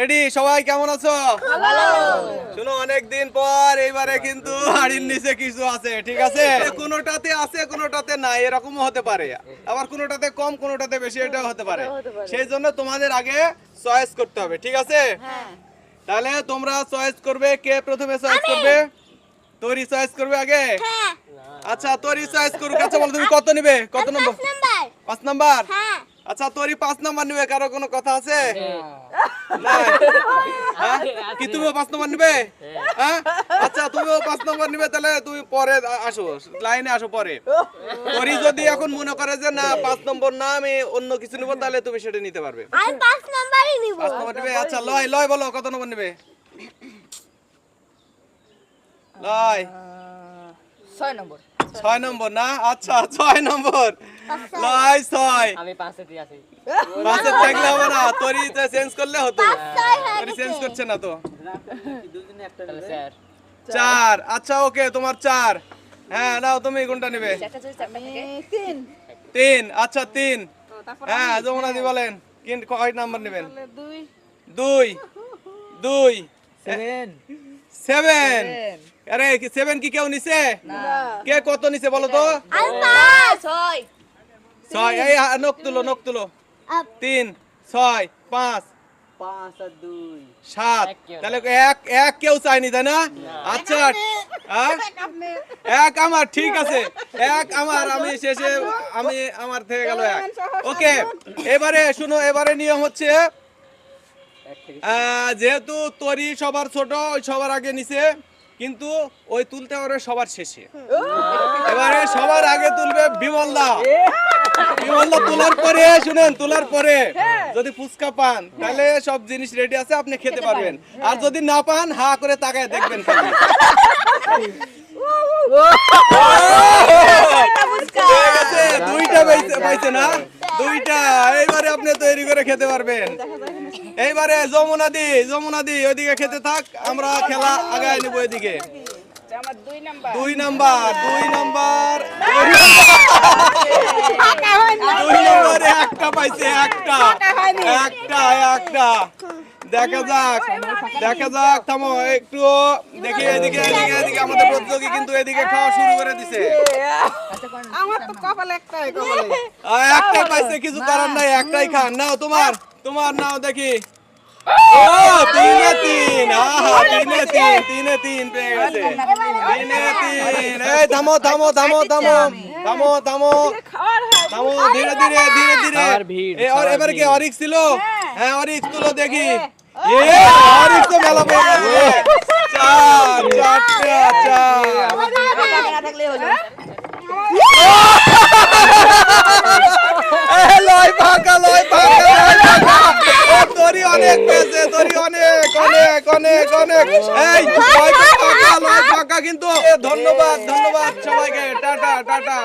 Ready সবাই কেমন আছো? শুনো অনেকদিন পর এইবারে কিন্তু হাড়ির নিচে কিছু আছে ঠিক আছে? কোনোটাতে আছে কোনোটাতে নাই এরকম হতে পারে। আবার কোনোটাতে কম কোনোটাতে বেশি এটাও হতে পারে। সেই জন্য তোমাদের আগে চয়েস করতে হবে ঠিক আছে? তাহলে তোমরা চয়েস করবে কে প্রথমে চয়েস করবে? তৈরি চয়েস করবে আগে? হ্যাঁ। আচ্ছা তৈরি চয়েস করুক। আচ্ছা বলো তুমি কত নিবে? কত নম্বর? নাম্বার। পাঁচ নাম্বার? হ্যাঁ। আচ্ছা তোরই পাঁচ নাম্বার নিবে কারও কোনো কথা আছে? হ্যাঁ? কি তুমিও পাঁচ নম্বর নিবে? হ্যাঁ। আচ্ছা তুমিও পাঁচ নম্বর নিবে তাহলে তুমি পরে আসো লাইনে আসো পরে। তোরই যদি এখন মনে করে যে না পাঁচ নম্বর না আমি অন্য কিছু নিবো তাহলে তুমি সেটা নিতে পারবে। আমি পাঁচ নাম্বারই নিব। পাঁচ নম্বর নিবে? আচ্ছা লয় লয় বলো কত নম্বর নিবে? লয়। ছয় নম্বর। ছয় নম্বর না? আচ্ছা ছয় নম্বর। লয় ছয়। আমি পাঁচে দিয়ে আছি পাঁচে থাকলে হবে না তোরই চেঞ্জ করলে হতো। তোরই চেঞ্জ করছে না তো। চার আচ্ছা ওকে তোমার চার। হ্যাঁ নাও তুমি কোনটা নেবে? তিন। তিন আচ্ছা তিন। হ্যাঁ যমুনাদি বলেন কিন কয় নাম্বার নেবেন? দুই। দুই। দুই। সেভেন সেভেন আরে সেভেন কি কেউ নিছে? কে কত নিছে বলো তো? ছয়। এই নখ তুলো নখ তুলো। তিন ছয় পাঁচ। পাঁচ আর দুই। সাত। এক তাহলে এক এক কেউ চাইনি তাই না? আচ্ছা? এক আমার ঠিক আছে। এক আমার আমি শেষে আমি আমার থেকে গেল এক। ওকে এবারে শুনো এবারে নিয়ম হচ্ছে আহ, যেহেতু তরি সবার ছোট ওই সবার আগে নিছে। কিন্তু ওই তুলতে পারবে সবার শেষে এবারে সবার আগে তুলবে বিমলদা বিমলদা তোলার পরে শুনেন তোলার পরে যদি ফুচকা পান তাহলে সব জিনিস রেডি আছে আপনি খেতে পারবেন আর যদি না পান হা করে তাকায় দেখবেন দুইটা পাইছে না দুইটা এইবারে আপনি তৈরি করে খেতে পারবেন। এইবারে যমুনা দি যমুনা দি ওইদিকে খেতে থাক আমরা খেলা আগায় নিব ওইদিকে। দুই নাম্বার দুই নাম্বার দুই নাম্বার। একটা পাইছে একটা একটা একটা। দেখা যাক দেখা যাক থামো একটু দেখি এদিকে এদিকে এদিকে আমাদের প্রতিযোগী কিন্তু এদিকে খাওয়া শুরু করে দিছে আমার তো কপাল একটাই কপালে আহ, একটা পাইছে কিছু করার নাই একটাই খান নাও তোমার তোমার নাও দেখি ও তিনে তিন আহা তিনে তিন তিনে তিন পেয়ে গেছে তিনে তিন এই থামো থামো থামো থামো থামো থামো থামো ধীরে ধীরে ধীরে ধীরে সবার ভিড়, এ, আর সবার এবারে কি ভিড়। অরিক্স ছিল হ্যাঁ অরিক্স তুলো দেখি লয় লয় অনেক পেয়েছে অনেক অনেক অনেক অনেক। এই লয় ফাঁকা লয় ফাঁকা কিন্তু। ধন্যবাদ ধন্যবাদ সবাইকে। Tata tata.